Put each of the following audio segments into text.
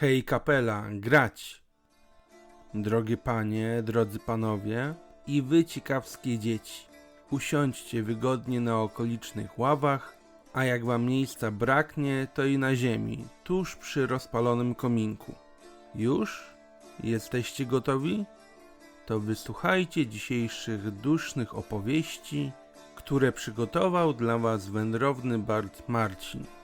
Hej kapela, grać! Drogie panie, drodzy panowie i wy ciekawskie dzieci, usiądźcie wygodnie na okolicznych ławach, a jak wam miejsca braknie, to i na ziemi, tuż przy rozpalonym kominku. Już? Jesteście gotowi? To wysłuchajcie dzisiejszych dusznych opowieści, które przygotował dla was wędrowny Bart Marcin.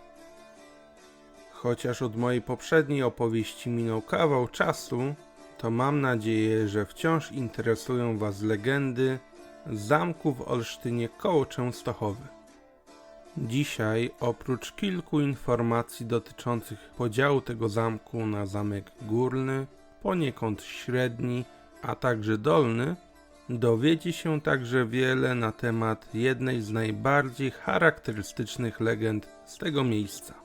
Chociaż od mojej poprzedniej opowieści minął kawał czasu, to mam nadzieję, że wciąż interesują Was legendy zamku w Olsztynie koło Częstochowy. Dzisiaj, oprócz kilku informacji dotyczących podziału tego zamku na zamek górny, poniekąd średni, a także dolny, dowiecie się także wiele na temat jednej z najbardziej charakterystycznych legend z tego miejsca.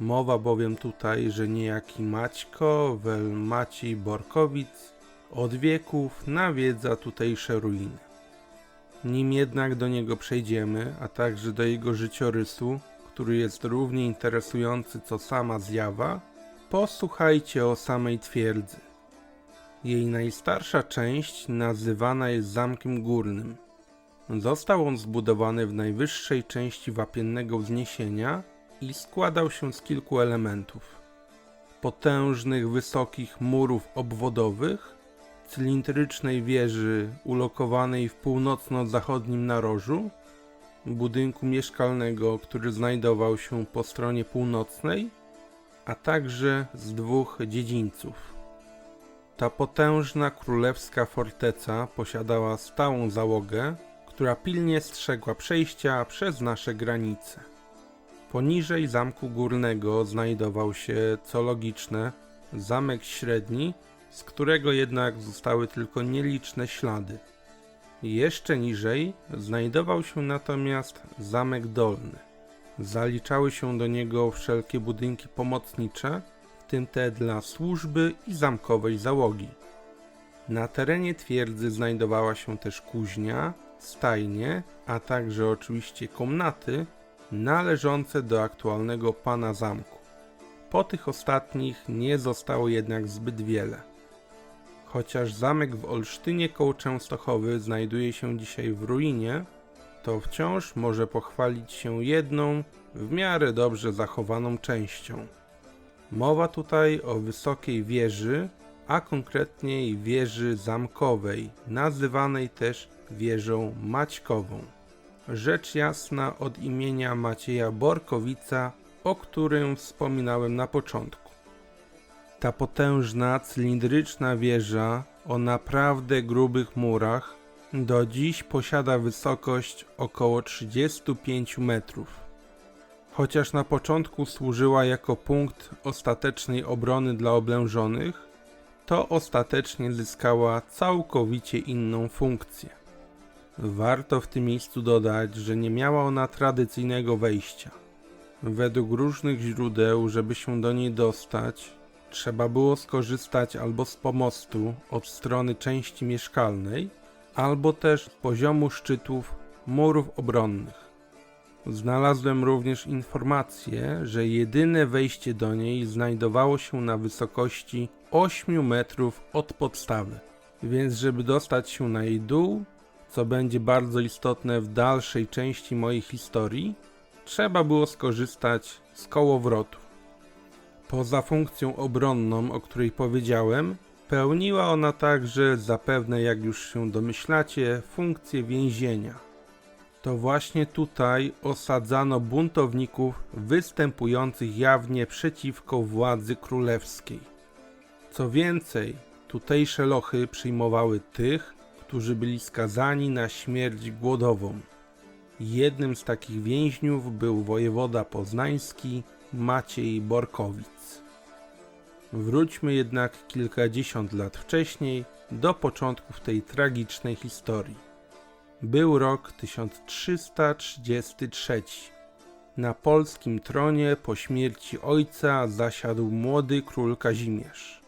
Mowa bowiem tutaj, że niejaki Maćko, wel Maciej Borkowic, od wieków nawiedza tutejsze ruiny. Nim jednak do niego przejdziemy, a także do jego życiorysu, który jest równie interesujący co sama zjawa, posłuchajcie o samej twierdzy. Jej najstarsza część nazywana jest Zamkiem Górnym. Został on zbudowany w najwyższej części wapiennego wzniesienia i składał się z kilku elementów. Potężnych, wysokich murów obwodowych, cylindrycznej wieży ulokowanej w północno-zachodnim narożu, budynku mieszkalnego, który znajdował się po stronie północnej, a także z dwóch dziedzińców. Ta potężna królewska forteca posiadała stałą załogę, która pilnie strzegła przejścia przez nasze granice. Poniżej zamku górnego znajdował się, co logiczne, zamek średni, z którego jednak zostały tylko nieliczne ślady. Jeszcze niżej znajdował się natomiast zamek dolny. Zaliczały się do niego wszelkie budynki pomocnicze, w tym te dla służby i zamkowej załogi. Na terenie twierdzy znajdowała się też kuźnia, stajnie, a także oczywiście komnaty, należące do aktualnego pana zamku. Po tych ostatnich nie zostało jednak zbyt wiele. Chociaż zamek w Olsztynie koło Częstochowy znajduje się dzisiaj w ruinie, to wciąż może pochwalić się jedną, w miarę dobrze zachowaną częścią. Mowa tutaj o wysokiej wieży, a konkretniej wieży zamkowej, nazywanej też wieżą Maćkową rzecz jasna od imienia Macieja Borkowica, o którym wspominałem na początku. Ta potężna, cylindryczna wieża o naprawdę grubych murach do dziś posiada wysokość około 35 metrów. Chociaż na początku służyła jako punkt ostatecznej obrony dla oblężonych, to ostatecznie zyskała całkowicie inną funkcję. Warto w tym miejscu dodać, że nie miała ona tradycyjnego wejścia. Według różnych źródeł, żeby się do niej dostać, trzeba było skorzystać albo z pomostu od strony części mieszkalnej, albo też z poziomu szczytów murów obronnych. Znalazłem również informację, że jedyne wejście do niej znajdowało się na wysokości 8 metrów od podstawy, więc żeby dostać się na jej dół, co będzie bardzo istotne w dalszej części mojej historii, trzeba było skorzystać z kołowrotu. Poza funkcją obronną, o której powiedziałem, pełniła ona także, zapewne jak już się domyślacie, funkcję więzienia. To właśnie tutaj osadzano buntowników występujących jawnie przeciwko władzy królewskiej. Co więcej, tutejsze lochy przyjmowały tych, którzy byli skazani na śmierć głodową. Jednym z takich więźniów był wojewoda poznański Maciej Borkowic. Wróćmy jednak kilkadziesiąt lat wcześniej do początków tej tragicznej historii. Był rok 1333. Na polskim tronie po śmierci ojca zasiadł młody król Kazimierz.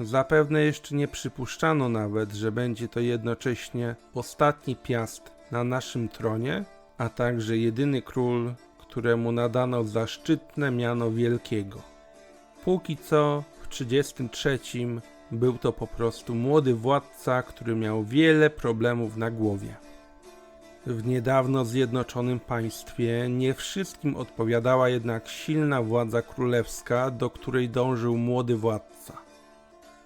Zapewne jeszcze nie przypuszczano nawet, że będzie to jednocześnie ostatni piast na naszym tronie, a także jedyny król, któremu nadano zaszczytne miano wielkiego. Póki co 1933 był to po prostu młody władca, który miał wiele problemów na głowie. W niedawno zjednoczonym państwie nie wszystkim odpowiadała jednak silna władza królewska, do której dążył młody władca.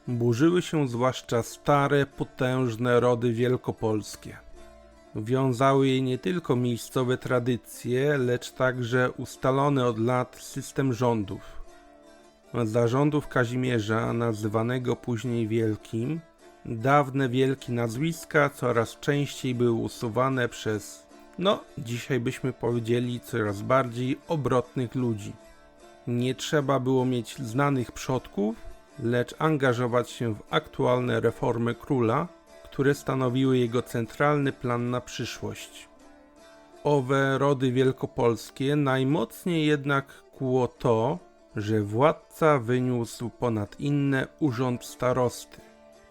Burzyły się zwłaszcza stare, potężne rody wielkopolskie. Wiązały je nie tylko miejscowe tradycje, lecz także ustalony od lat system rządów. Za rządów Kazimierza, nazywanego później Wielkim, dawne wielkie nazwiska coraz częściej były usuwane przez, no, dzisiaj byśmy powiedzieli, coraz bardziej obrotnych ludzi. Nie trzeba było mieć znanych przodków, lecz angażować się w aktualne reformy króla, które stanowiły jego centralny plan na przyszłość. Owe rody wielkopolskie najmocniej jednak kłuło to, że władca wyniósł ponad inne urząd starosty.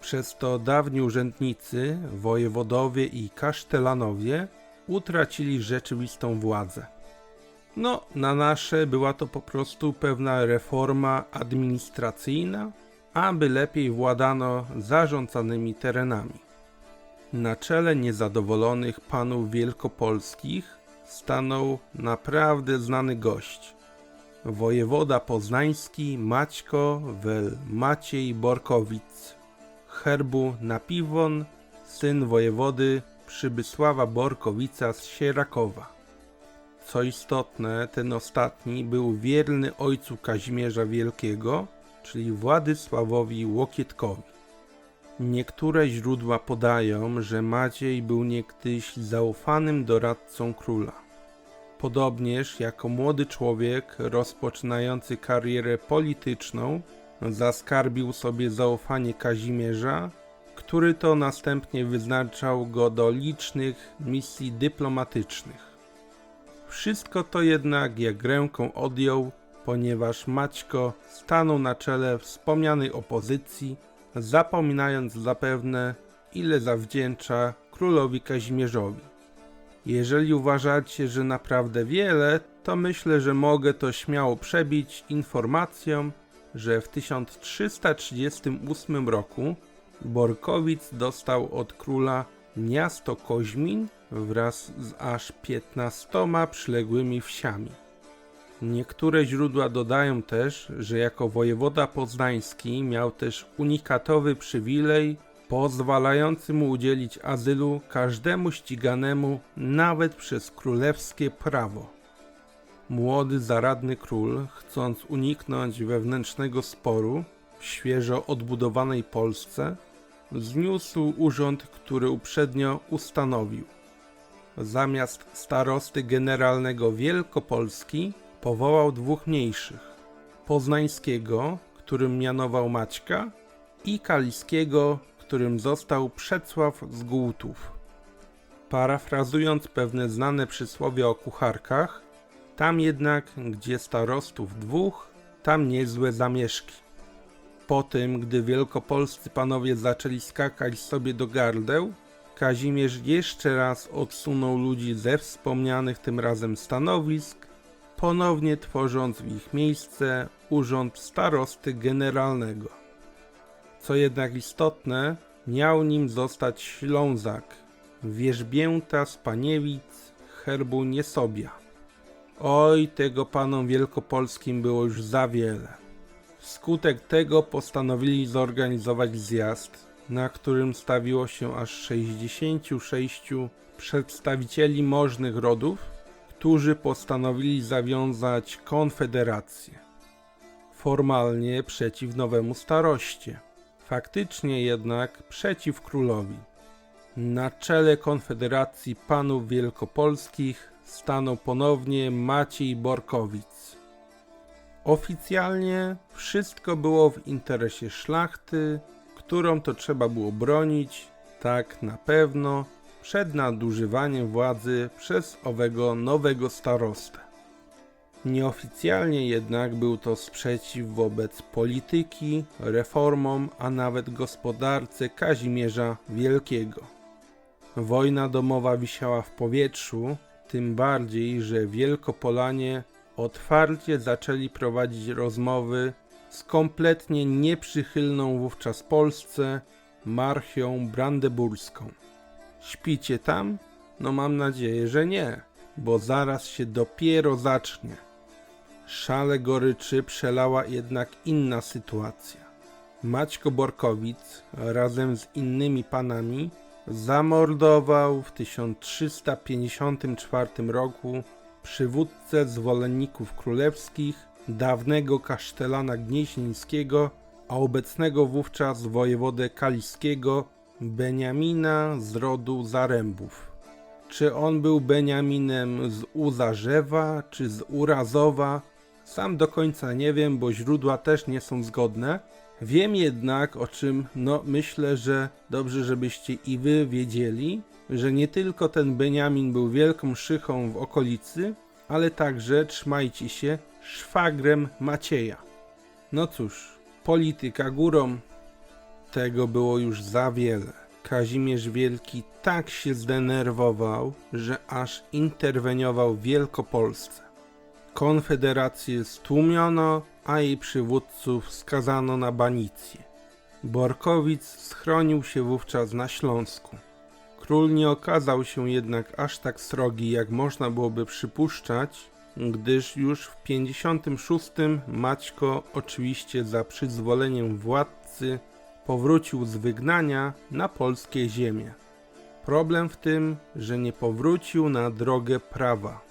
Przez to dawni urzędnicy, wojewodowie i kasztelanowie utracili rzeczywistą władzę. No, na nasze była to po prostu pewna reforma administracyjna, aby lepiej władano zarządzanymi terenami. Na czele niezadowolonych panów wielkopolskich stanął naprawdę znany gość. Wojewoda poznański Maćko wel Maciej Borkowic, herbu Napiwon, syn wojewody Przybysława Borkowica z Sierakowa. Co istotne, ten ostatni był wierny ojcu Kazimierza Wielkiego, czyli Władysławowi Łokietkowi. Niektóre źródła podają, że Maciej był niegdyś zaufanym doradcą króla. Podobnież jako młody człowiek rozpoczynający karierę polityczną zaskarbił sobie zaufanie Kazimierza, który to następnie wyznaczał go do licznych misji dyplomatycznych. Wszystko to jednak jak ręką odjął, ponieważ Maćko stanął na czele wspomnianej opozycji, zapominając zapewne, ile zawdzięcza królowi Kazimierzowi. Jeżeli uważacie, że naprawdę wiele, to myślę, że mogę to śmiało przebić informacją, że w 1338 roku Borkowic dostał od króla miasto Koźmin wraz z aż 15 przyległymi wsiami. Niektóre źródła dodają też, że jako wojewoda poznański miał też unikatowy przywilej pozwalający mu udzielić azylu każdemu ściganemu nawet przez królewskie prawo. Młody, zaradny król, chcąc uniknąć wewnętrznego sporu w świeżo odbudowanej Polsce, zniósł urząd, który uprzednio ustanowił. Zamiast starosty generalnego Wielkopolski powołał dwóch mniejszych: poznańskiego, którym mianował Maćka, i kaliskiego, którym został Przecław z Głutów. Parafrazując pewne znane przysłowie o kucharkach, tam jednak, gdzie starostów dwóch, tam niezłe zamieszki. Po tym, gdy wielkopolscy panowie zaczęli skakać sobie do gardeł, Kazimierz jeszcze raz odsunął ludzi ze wspomnianych tym razem stanowisk, ponownie tworząc w ich miejsce urząd starosty generalnego. Co jednak istotne, miał nim zostać Ślązak, wierzbięta z Paniewic, herbu Niesobia. Oj, tego panom wielkopolskim było już za wiele. Wskutek tego postanowili zorganizować zjazd, na którym stawiło się aż 66 przedstawicieli możnych rodów, którzy postanowili zawiązać konfederację. Formalnie przeciw nowemu staroście, faktycznie jednak przeciw królowi. Na czele konfederacji panów wielkopolskich stanął ponownie Maciej Borkowic. Oficjalnie wszystko było w interesie szlachty, którą to trzeba było bronić, tak na pewno, przed nadużywaniem władzy przez owego nowego starostę. Nieoficjalnie jednak był to sprzeciw wobec polityki, reformom, a nawet gospodarce Kazimierza Wielkiego. Wojna domowa wisiała w powietrzu, tym bardziej, że Wielkopolanie otwarcie zaczęli prowadzić rozmowy z kompletnie nieprzychylną wówczas Polsce marchią brandeburską. Śpicie tam? No mam nadzieję, że nie, bo zaraz się dopiero zacznie. Szale goryczy przelała jednak inna sytuacja. Maćko Borkowic razem z innymi panami zamordował w 1354 roku przywódcę zwolenników królewskich, dawnego kasztelana gnieźnieńskiego, a obecnego wówczas wojewodę kaliskiego Beniamina z rodu Zarębów. Czy on był Beniaminem z Uzarzewa, czy z Urazowa? Sam do końca nie wiem, bo źródła też nie są zgodne. Wiem jednak, o czym no myślę, że dobrze, żebyście i wy wiedzieli, że nie tylko ten Beniamin był wielką szychą w okolicy, ale także, trzymajcie się, szwagrem Macieja. No cóż, polityka górą, tego było już za wiele. Kazimierz Wielki tak się zdenerwował, że aż interweniował w Wielkopolsce. Konfederację stłumiono, a jej przywódców skazano na banicję. Borkowic schronił się wówczas na Śląsku. Król nie okazał się jednak aż tak srogi, jak można byłoby przypuszczać, gdyż już w 56 Maćko, oczywiście za przyzwoleniem władcy, powrócił z wygnania na polskie ziemie. Problem w tym, że nie powrócił na drogę prawa.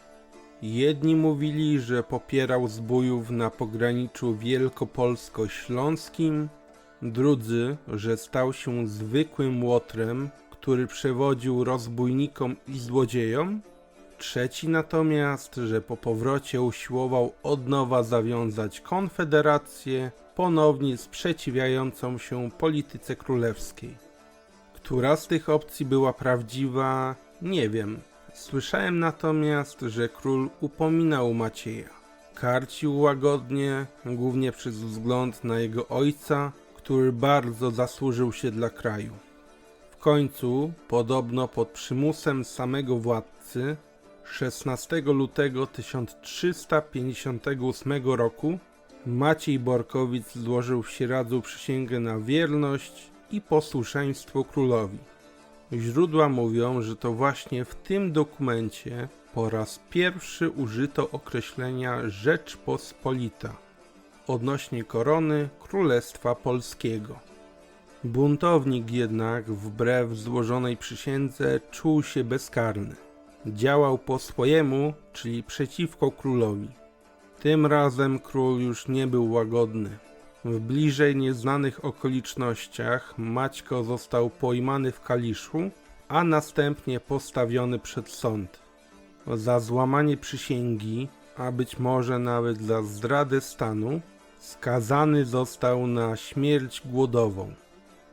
Jedni mówili, że popierał zbójów na pograniczu wielkopolsko-śląskim, drudzy, że stał się zwykłym łotrem, który przewodził rozbójnikom i złodziejom, trzeci natomiast, że po powrocie usiłował od nowa zawiązać konfederację, ponownie sprzeciwiającą się polityce królewskiej. Która z tych opcji była prawdziwa, nie wiem. Słyszałem natomiast, że król upominał Macieja. Karcił łagodnie, głównie przez wzgląd na jego ojca, który bardzo zasłużył się dla kraju. W końcu, podobno pod przymusem samego władcy, 16 lutego 1358 roku Maciej Borkowic złożył w Sieradzu przysięgę na wierność i posłuszeństwo królowi. Źródła mówią, że to właśnie w tym dokumencie po raz pierwszy użyto określenia Rzeczpospolita odnośnie korony Królestwa Polskiego. Buntownik jednak, wbrew złożonej przysiędze, czuł się bezkarny. Działał po swojemu, czyli przeciwko królowi. Tym razem król już nie był łagodny. W bliżej nieznanych okolicznościach Maćko został pojmany w Kaliszu, a następnie postawiony przed sąd. Za złamanie przysięgi, a być może nawet za zdradę stanu, skazany został na śmierć głodową.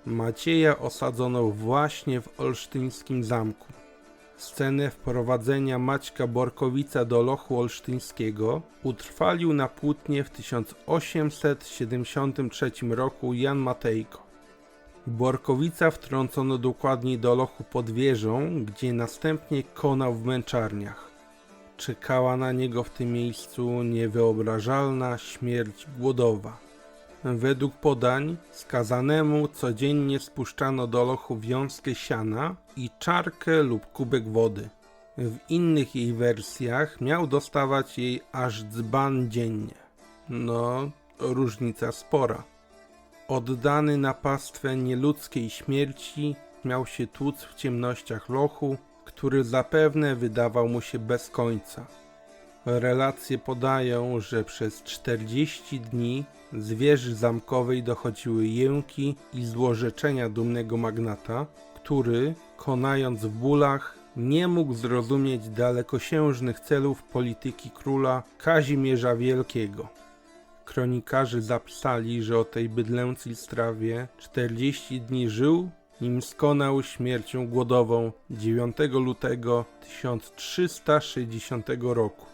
Macieja osadzono właśnie w olsztyńskim zamku. Scenę wprowadzenia Maćka Borkowica do lochu olsztyńskiego utrwalił na płótnie w 1873 roku Jan Matejko. Borkowica wtrącono dokładnie do lochu pod wieżą, gdzie następnie konał w męczarniach. Czekała na niego w tym miejscu niewyobrażalna śmierć głodowa. Według podań skazanemu codziennie spuszczano do lochu wiązkę siana i czarkę lub kubek wody. W innych jej wersjach miał dostawać jej aż dzban dziennie. No, różnica spora. Oddany na pastwę nieludzkiej śmierci miał się tłuc w ciemnościach lochu, który zapewne wydawał mu się bez końca. Relacje podają, że przez 40 dni z wieży zamkowej dochodziły jęki i złorzeczenia dumnego magnata, który, konając w bólach, nie mógł zrozumieć dalekosiężnych celów polityki króla Kazimierza Wielkiego. Kronikarze zapisali, że o tej bydlęcej strawie 40 dni żył, nim skonał śmiercią głodową 9 lutego 1360 roku.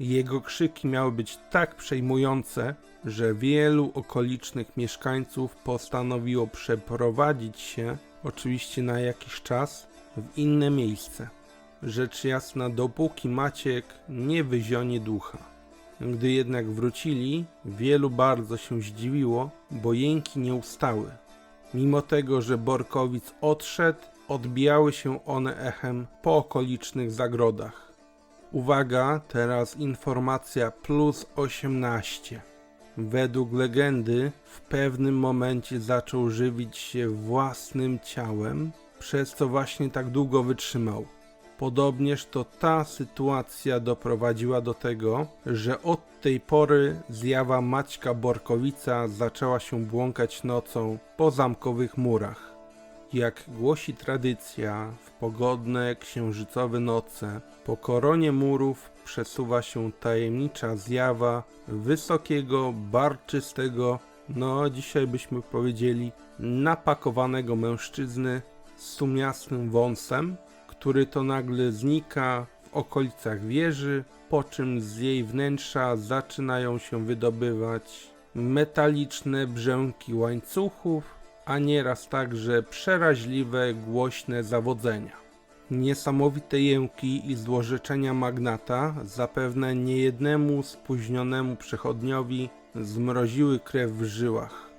Jego krzyki miały być tak przejmujące, że wielu okolicznych mieszkańców postanowiło przeprowadzić się, oczywiście na jakiś czas, w inne miejsce. Rzecz jasna, dopóki Maciek nie wyzionie ducha. Gdy jednak wrócili, wielu bardzo się zdziwiło, bo jęki nie ustały. Mimo tego, że Borkowic odszedł, odbijały się one echem po okolicznych zagrodach. Uwaga, teraz informacja plus 18. Według legendy w pewnym momencie zaczął żywić się własnym ciałem, przez co właśnie tak długo wytrzymał. Podobnież to ta sytuacja doprowadziła do tego, że od tej pory zjawa Maćka Borkowica zaczęła się błąkać nocą po zamkowych murach. Jak głosi tradycja, w pogodne księżycowe noce po koronie murów przesuwa się tajemnicza zjawa wysokiego, barczystego, no dzisiaj byśmy powiedzieli napakowanego mężczyzny z sumiastym wąsem, który to nagle znika w okolicach wieży, po czym z jej wnętrza zaczynają się wydobywać metaliczne brzęki łańcuchów, a nieraz także przeraźliwe, głośne zawodzenia. Niesamowite jęki i złożeczenia magnata zapewne niejednemu spóźnionemu przechodniowi zmroziły krew w żyłach.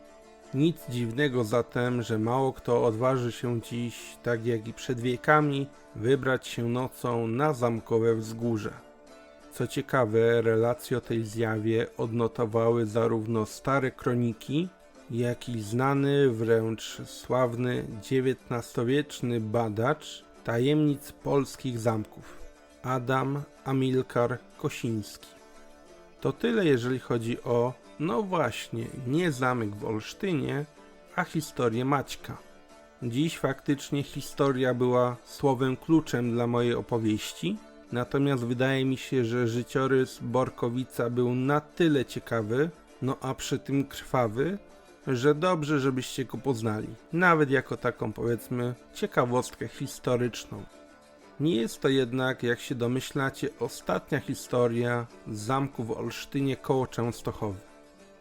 Nic dziwnego zatem, że mało kto odważy się dziś, tak jak i przed wiekami, wybrać się nocą na zamkowe wzgórze. Co ciekawe, relacje o tej zjawie odnotowały zarówno stare kroniki, jak i znany, wręcz sławny XIX-wieczny badacz tajemnic polskich zamków Adam Amilkar Kosiński. To tyle, jeżeli chodzi o, no właśnie, nie zamek w Olsztynie, a historię Maćka. Dziś faktycznie historia była słowem kluczem dla mojej opowieści, natomiast wydaje mi się, że życiorys Borkowica był na tyle ciekawy, no a przy tym krwawy, że dobrze, żebyście go poznali, nawet jako taką powiedzmy ciekawostkę historyczną. Nie jest to jednak, jak się domyślacie, ostatnia historia z zamku w Olsztynie koło Częstochowy.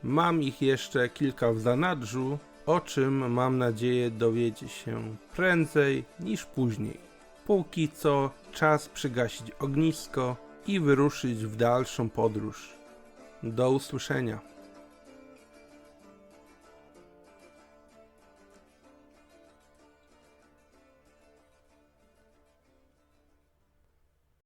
Mam ich jeszcze kilka w zanadrzu, o czym mam nadzieję dowiecie się prędzej niż później. Póki co czas przygasić ognisko i wyruszyć w dalszą podróż. Do usłyszenia.